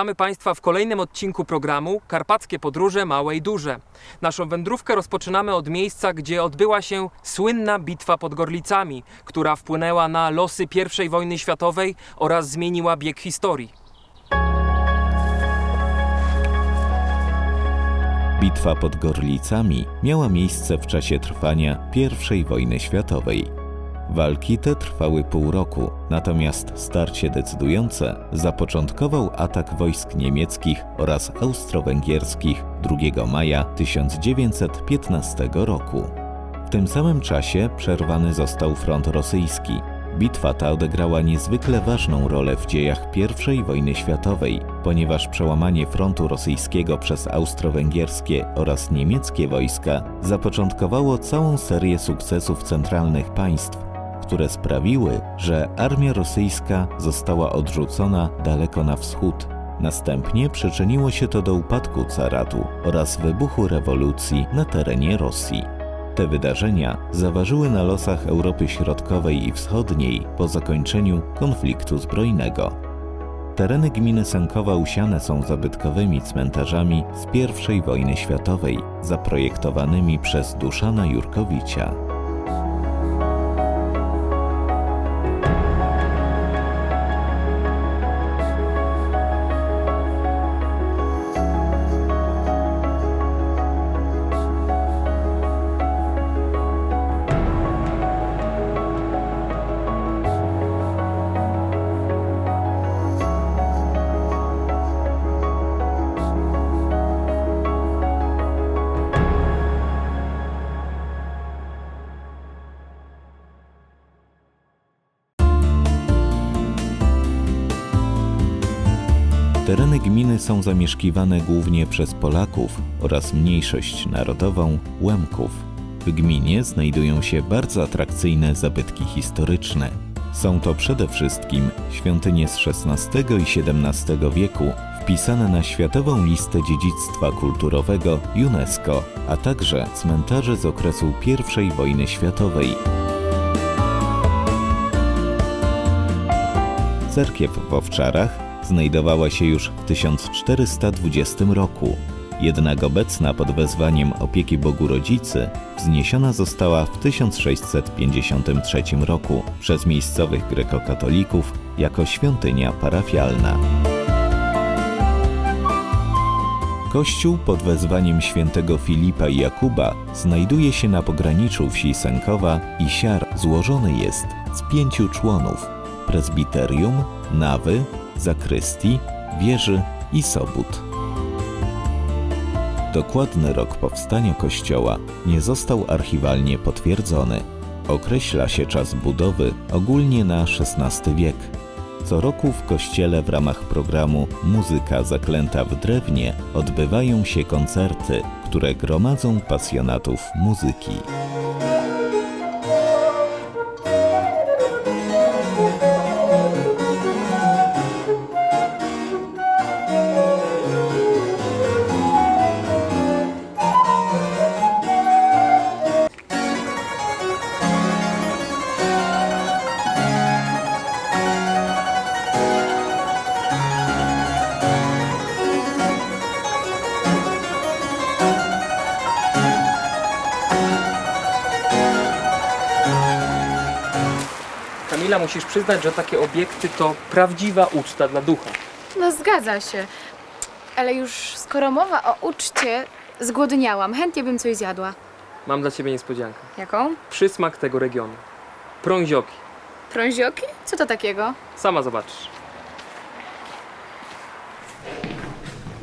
Witamy Państwa w kolejnym odcinku programu Karpackie Podróże Małe i Duże. Naszą wędrówkę rozpoczynamy od miejsca, gdzie odbyła się słynna bitwa pod Gorlicami, która wpłynęła na losy I wojny światowej oraz zmieniła bieg historii. Bitwa pod Gorlicami miała miejsce w czasie trwania I wojny światowej. Walki te trwały pół roku, natomiast starcie decydujące zapoczątkował atak wojsk niemieckich oraz austro-węgierskich 2 maja 1915 roku. W tym samym czasie przerwany został front rosyjski. Bitwa ta odegrała niezwykle ważną rolę w dziejach I wojny światowej, ponieważ przełamanie frontu rosyjskiego przez austro-węgierskie oraz niemieckie wojska zapoczątkowało całą serię sukcesów centralnych państw, które sprawiły, że armia rosyjska została odrzucona daleko na wschód. Następnie przyczyniło się to do upadku caratu oraz wybuchu rewolucji na terenie Rosji. Te wydarzenia zaważyły na losach Europy Środkowej i Wschodniej po zakończeniu konfliktu zbrojnego. Tereny gminy Sękowa usiane są zabytkowymi cmentarzami z I wojny światowej, zaprojektowanymi przez Duszana Jurkowicia. Gminy są zamieszkiwane głównie przez Polaków oraz mniejszość narodową Łemków. W gminie znajdują się bardzo atrakcyjne zabytki historyczne. Są to przede wszystkim świątynie z XVI i XVII wieku, wpisane na Światową Listę Dziedzictwa Kulturowego UNESCO, a także cmentarze z okresu I wojny światowej. Cerkiew w Owczarach znajdowała się już w 1420 roku. Jednak obecna pod wezwaniem opieki Bogu Rodzicy wzniesiona została w 1653 roku przez miejscowych grekokatolików jako świątynia parafialna. Kościół pod wezwaniem świętego Filipa i Jakuba znajduje się na pograniczu wsi Sękowa i Siar. Złożony jest z pięciu członów: prezbiterium, nawy, zakrystii, wieży i sobót. Dokładny rok powstania kościoła nie został archiwalnie potwierdzony. Określa się czas budowy ogólnie na XVI wiek. Co roku w kościele w ramach programu Muzyka zaklęta w drewnie odbywają się koncerty, które gromadzą pasjonatów muzyki. Kamila, musisz przyznać, że takie obiekty to prawdziwa uczta dla ducha. No zgadza się. Ale już skoro mowa o uczcie, zgłodniałam. Chętnie bym coś zjadła. Mam dla Ciebie niespodziankę. Jaką? Przysmak tego regionu. Prązioki. Prązioki? Co to takiego? Sama zobaczysz.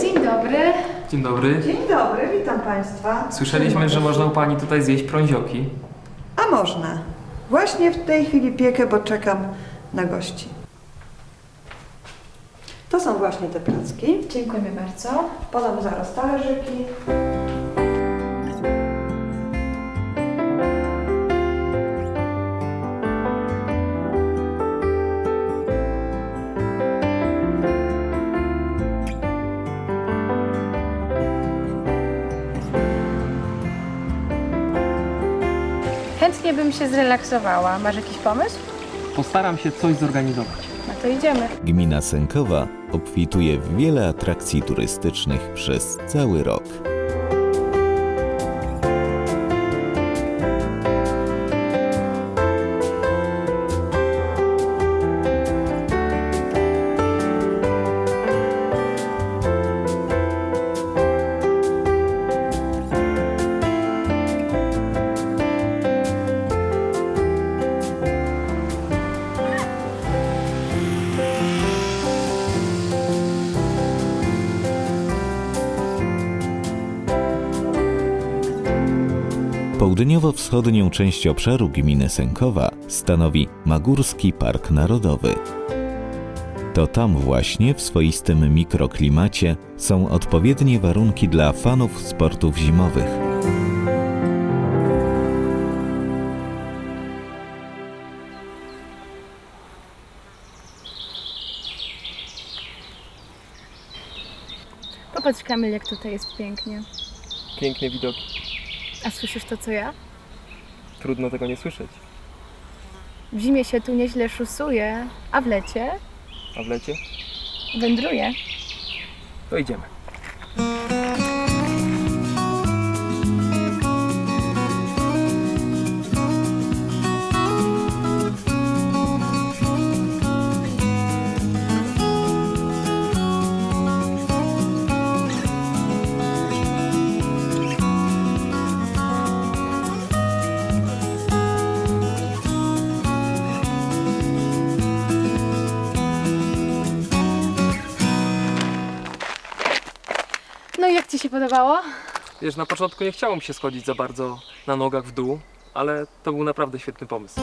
Dzień dobry. Dzień dobry. Dzień dobry, witam Państwa. Słyszeliśmy, że można u Pani tutaj zjeść prązioki. A można. Właśnie w tej chwili piekę, bo czekam na gości. To są właśnie te placki. Dziękujemy bardzo. Podam zaraz talerzyki. Chętnie bym się zrelaksowała. Masz jakiś pomysł? Postaram się coś zorganizować. No to idziemy. Gmina Sękowa obfituje w wiele atrakcji turystycznych przez cały rok. Południowo-wschodnią część obszaru gminy Sękowa stanowi Magórski Park Narodowy. To tam właśnie w swoistym mikroklimacie są odpowiednie warunki dla fanów sportów zimowych. Popatrz Kamil, jak tutaj jest pięknie. Piękne widoki. A słyszysz to, co ja? Trudno tego nie słyszeć. W zimie się tu nieźle szusuje, a w lecie A w lecie? wędruje. To idziemy. Podobało? Wiesz, na początku nie chciało mi się schodzić za bardzo na nogach w dół, ale to był naprawdę świetny pomysł.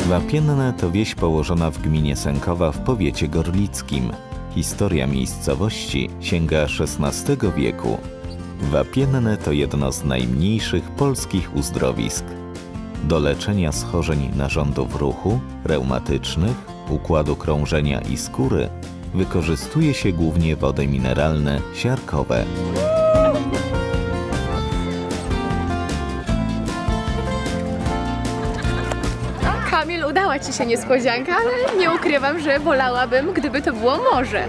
Wapienne to wieś położona w gminie Sękowa w powiecie gorlickim. Historia miejscowości sięga XVI wieku. Wapienne to jedno z najmniejszych polskich uzdrowisk. Do leczenia schorzeń narządów ruchu, reumatycznych, układu krążenia i skóry wykorzystuje się głównie wody mineralne siarkowe. Kamil, udała Ci się niespodzianka, ale nie ukrywam, że wolałabym, gdyby to było morze.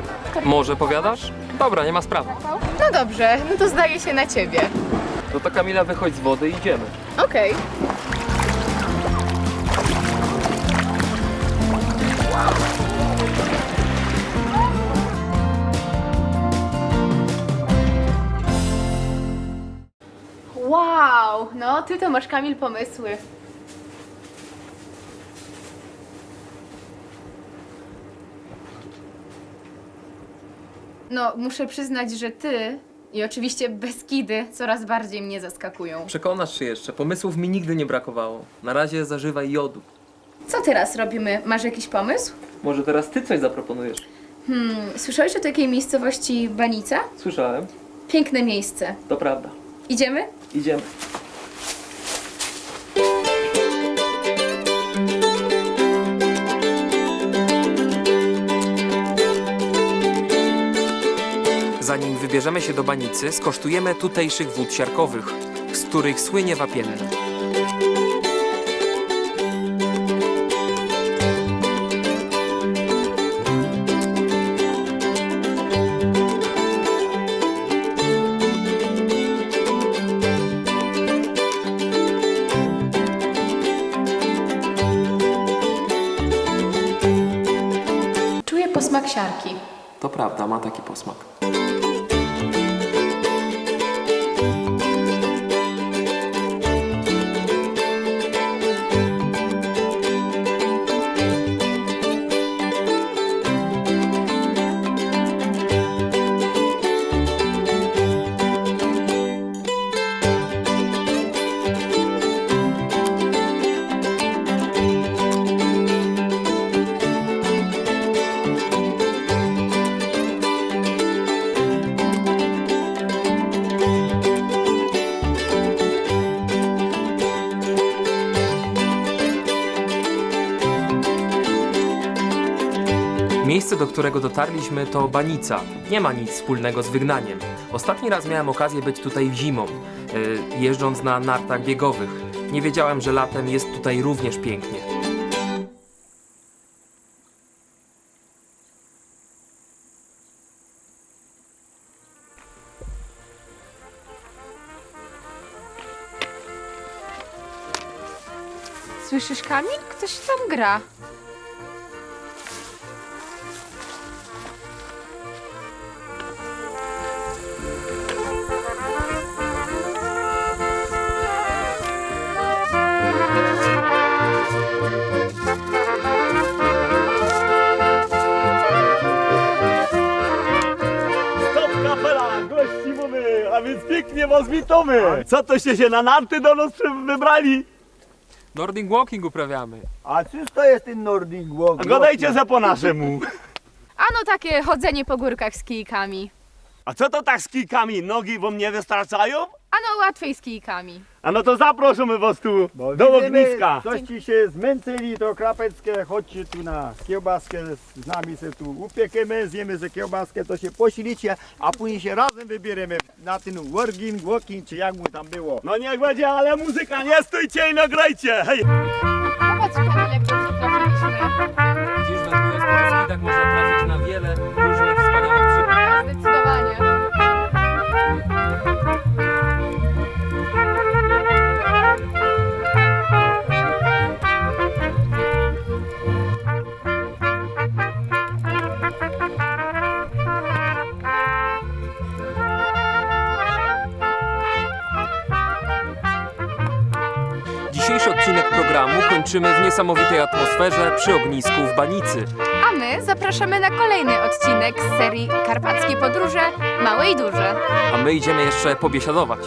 Może powiadasz? Dobra, nie ma sprawy. No dobrze, no to zdaje się na Ciebie. No to Kamila, wychodź z wody i idziemy. Okej. Wow, no ty to masz Kamil pomysły. No, muszę przyznać, że ty i oczywiście Beskidy coraz bardziej mnie zaskakują. Przekonasz się jeszcze, pomysłów mi nigdy nie brakowało. Na razie zażywaj jodu. Co teraz robimy? Masz jakiś pomysł? Może teraz ty coś zaproponujesz? Hmm, słyszałeś o takiej miejscowości Banica? Słyszałem. Piękne miejsce. To prawda. Idziemy? Idziemy. Zanim wybierzemy się do Banicy, skosztujemy tutejszych wód siarkowych, z których słynie wapienne. Czuję posmak siarki. To prawda, ma taki posmak. Miejsce, do którego dotarliśmy, to Banica. Nie ma nic wspólnego z wygnaniem. Ostatni raz miałem okazję być tutaj zimą, y, jeżdżąc na nartach biegowych. Nie wiedziałem, że latem jest tutaj również pięknie. Słyszysz, Kamil? Ktoś tam gra. Was witamy. Co toście się na narty do nas wybrali? Nordic walking uprawiamy. A cóż to jest ten Nordic Walk? A Gadajcie za po naszemu. Ano takie chodzenie po górkach z kijkami. A co to tak z kijkami? Nogi wam nie wystarczają? Ano łatwiej z kijkami. A no to zaproszamy was tu Bo do widzimy, ogniska. Coś ci się zmęczyli, to krapeckie, chodźcie tu na kiełbaskę, z nami się tu upiekiemy, zjemy ze kiełbaskę, to się posilicie, a później się razem wybieremy na ten working, walking, czy jak mu tam było. No niech będzie, ale muzyka, nie stójcie i nagrajcie. Hej. Popatrz, Kamil, jak dobrze trafiliśmy. Po Beskidach można trafić na wiele różnych programu kończymy w niesamowitej atmosferze przy ognisku w Banicy. A my zapraszamy na kolejny odcinek z serii Karpackie Podróże Małe i Duże. A my idziemy jeszcze pobiesiadować.